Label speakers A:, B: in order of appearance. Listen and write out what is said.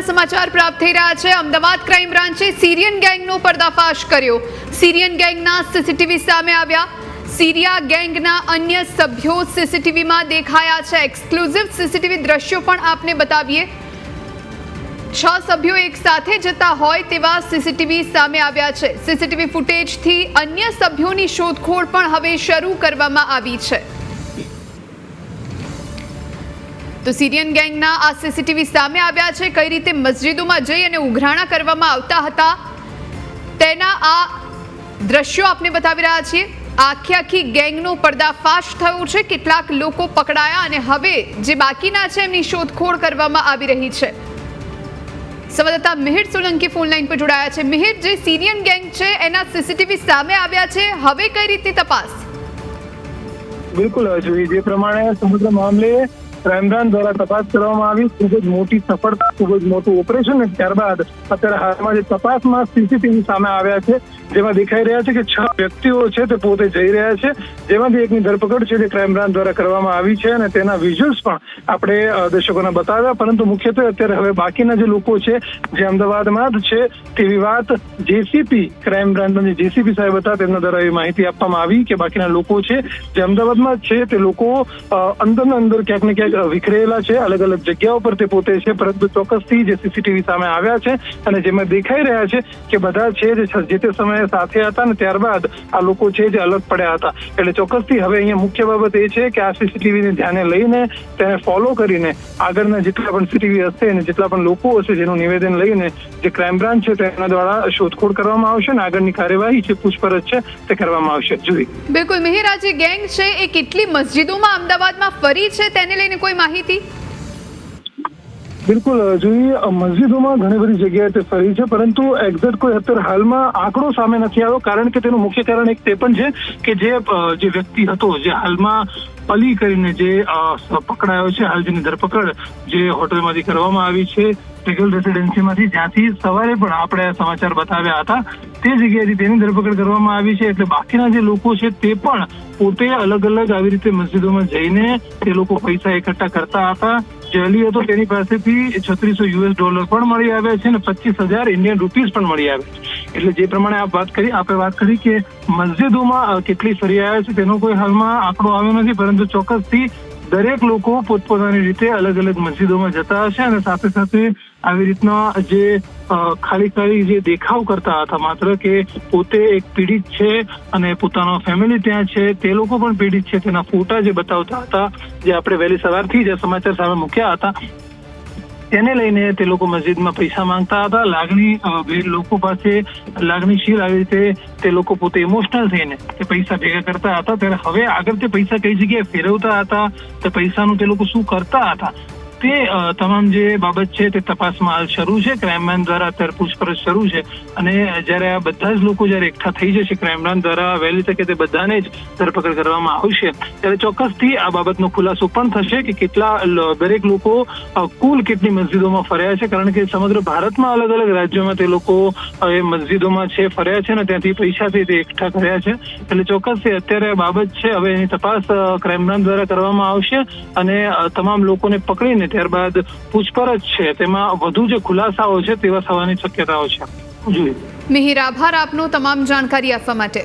A: મહત્વના સમાચાર પ્રાપ્ત થઈ રહ્યા છે. અમદાવાદ ક્રાઇમ બ્રાન્ચે સિરિયન ગેંગનો પર્દાફાશ કર્યો. સિરિયન ગેંગના સીસીટીવી સામે આવ્યા. સિરિયા ગેંગના અન્ય સભ્યો સીસીટીવીમાં દેખાયા છે. એક્સક્લુઝિવ સીસીટીવી દ્રશ્યો પણ આપને બતાવીએ. છ સભ્યો એક સાથે જતા હોય તેવા સીસીટીવી સામે આવ્યા છે. સીસીટીવી ફૂટેજથી અન્ય સભ્યોની શોધખોળ પણ હવે શરૂ કરવામાં આવી છે. તો સિરિયન ગેંગના આ સીસીટીવી સામે આવ્યા છે. કઈ રીતે મસ્જિદોમાં જઈ અને ઉઘરાણા કરવામાં આવતા હતા તેના આ દ્રશ્યો આપને બતાવી રહ્યા છીએ. આખી આખી ગેંગનો પર્દાફાશ થયો છે. કેટલાક લોકો પકડાયા અને હવે જે બાકીના છે એમની શોધખોળ કરવામાં આવી રહી છે. સંવાદદાતા મિહિર સોલંકી ફોન લાઈન પર જોડાયા છે. મિહિર, જે સિરિયન ગેંગ છે, એના સીસીટીવી સામે આવ્યા છે. હવે કઈ રીતે તપાસ?
B: બિલકુલ જે પ્રમાણે સમગ્ર મામલે ક્રાઇમ બ્રાન્ચ દ્વારા તપાસ કરવામાં આવી. ખૂબ જ મોટી સફળતા, ખૂબ જ મોટું ઓપરેશન અને ત્યારબાદ અત્યારે હાલમાં જે તપાસમાં સીસીટીવી સામે આવ્યા છે, જેમાં દેખાઈ રહ્યા છે કે છ વ્યક્તિઓ છે તે પોતે જઈ રહ્યા છે. જેમાંથી એકની ધરપકડ છે તે ક્રાઇમ દ્વારા કરવામાં આવી છે અને તેના વિઝ્યુઅલ્સ પણ આપણે દર્શકોને બતાવ્યા. પરંતુ મુખ્યત્વે અત્યારે હવે બાકીના જે લોકો છે, જે અમદાવાદમાં જ છે, તેવી વાત જેસીપી ક્રાઇમ બ્રાન્ચના જે જેસીપી સાહેબ હતા, તેમના દ્વારા એવી માહિતી આપવામાં આવી કે બાકીના લોકો છે, જે અમદાવાદમાં છે, તે લોકો અંદરના અંદર ક્યાંક ને ક્યાંક વિખરેલા છે અલગ અલગ જગ્યાઓ પર તે પોતે છે, પરંતુ ચોક્કસથી જે સીસીટીવી સામે આવ્યા છે અને જેમાં દેખાઈ રહ્યા છે કે બધા છે જે તે સમયે સાથે હતા અને ત્યારબાદ આ લોકો છે જે અલગ પડ્યા હતા. એટલે ચોક્કસથી હવે અહીંયા મુખ્ય બાબત એ છે કે આ સીસીટીવીને ધ્યાને લઈને તેને ફોલો કરીને આગળના જેટલા પણ સીસીટીવી હશે અને જેટલા પણ લોકો હશે જેનું નિવેદન લઈને જે ક્રાઇમ બ્રાન્ચ છે તેના દ્વારા શોધખોળ કરવામાં આવશે અને આગળની કાર્યવાહી છે પૂછપરછ છે તે કરવામાં આવશે. જોઈ
A: બિલકુલ. મિહિર જે ગેંગ છે એ કેટલી મસ્જિદોમાં, અમદાવાદમાં ફરી છે તેને લઈને કોઈ માહિતી?
B: બિલકુલ જોઈ મસ્જિદોમાં ઘણી બધી જગ્યાએ તે ફરી છે, પરંતુ એક્ઝેક્ટ કોઈ અત્યારે હાલમાં આંકડો સામે નથી આવ્યો, કારણ કે તેનું મુખ્ય કારણ એક તે પણ છે કે જે જે વ્યક્તિ હતો, જે હાલમાં પલી કરીને જે પકડાયો છે, હાલ જેની ધરપકડ જે હોટલમાંથી કરવામાં આવી છે રિગલ રેસિડેન્સીમાંથી જ્યાંથી સવારે પણ આપણે સમાચાર બતાવ્યા હતા, તે જગ્યાએથી તેની ધરપકડ કરવામાં આવી છે. એટલે બાકીના જે લોકો છે તે પણ પોતે અલગ અલગ આવી રીતે મસ્જિદોમાં જઈને તે લોકો પૈસા એકઠા કરતા હતા. જેલી હતો તેની પાસેથી છત્રીસો યુએસ ડોલર પણ મળી આવ્યા છે અને પચીસ હજાર ઇન્ડિયન રૂપીઝ પણ મળી આવ્યા છે. એટલે જે પ્રમાણે આપ વાત કરી આપણે વાત કરી કે મસ્જિદોમાં કેટલી ફરી આવ્યા છે તેનો કોઈ હાલમાં આંકડો આવ્યો નથી, પરંતુ ચોક્કસથી દરેક લોકો પોતપોતાની રીતે અલગ અલગ મસ્જિદોમાં જતા હશે અને સાથે સાથે આવી રીતના જે ખાલી ખાલી જે દેખાવ કરતા હતા, માત્ર કે પોતે એક પીડિત છે અને પોતાનો ફેમિલી ત્યાં છે, તે લોકો પણ પીડિત છે. તેના ફોટા જે બતાવતા હતા, જે આપણે વહેલી સવારથી જ સમાચાર સામે મૂક્યા હતા તેને લઈને તે લોકો મસ્જિદમાં પૈસા માંગતા હતા. લાગણી લોકો પાસે લાગણીશીલ આવી રીતે તે લોકો પોતે ઇમોશનલ થઈને તે પૈસા ભેગા કરતા હતા. ત્યારે હવે આગળ તે પૈસા કઈ જગ્યાએ ફેરવતા હતા? તે પૈસાનું તે લોકો શું કરતા હતા? તે તમામ જે બાબત છે તે તપાસમાં હાલ શરૂ છે. ક્રાઇમ બ્રાન્ચ દ્વારા અત્યારે પૂછપરછ શરૂ છે. અને જ્યારે આ બધા જ લોકો જ્યારે એકઠા થઈ જશે ક્રાઇમ બ્રાન્ચ દ્વારા, વહેલી તકે તે બધાને જ ધરપકડ કરવામાં આવશે. ત્યારે ચોક્કસથી આ બાબતનો ખુલાસો પણ થશે કે કેટલા દરેક લોકો કુલ કેટલી મસ્જિદોમાં ફર્યા છે. કારણ કે સમગ્ર ભારતમાં અલગ અલગ રાજ્યોમાં તે લોકો એ મસ્જિદોમાં છે, ફર્યા છે ને ત્યાંથી પૈસાથી તે એકઠા કર્યા છે. એટલે ચોક્કસથી અત્યારે આ બાબત છે. હવે એની તપાસ ક્રાઇમબ્રાન્ચ ક્રાઇમ બ્રાન્ચ દ્વારા કરવામાં આવશે અને તમામ લોકોને પકડીને ત્યારબાદ પૂછપરછ છે. તેમાં વધુ જે ખુલાસાઓ છે તેવા થવાની શક્યતાઓ છે.
A: મિહિર, આભાર આપનો તમામ જાણકારી આપવા માટે.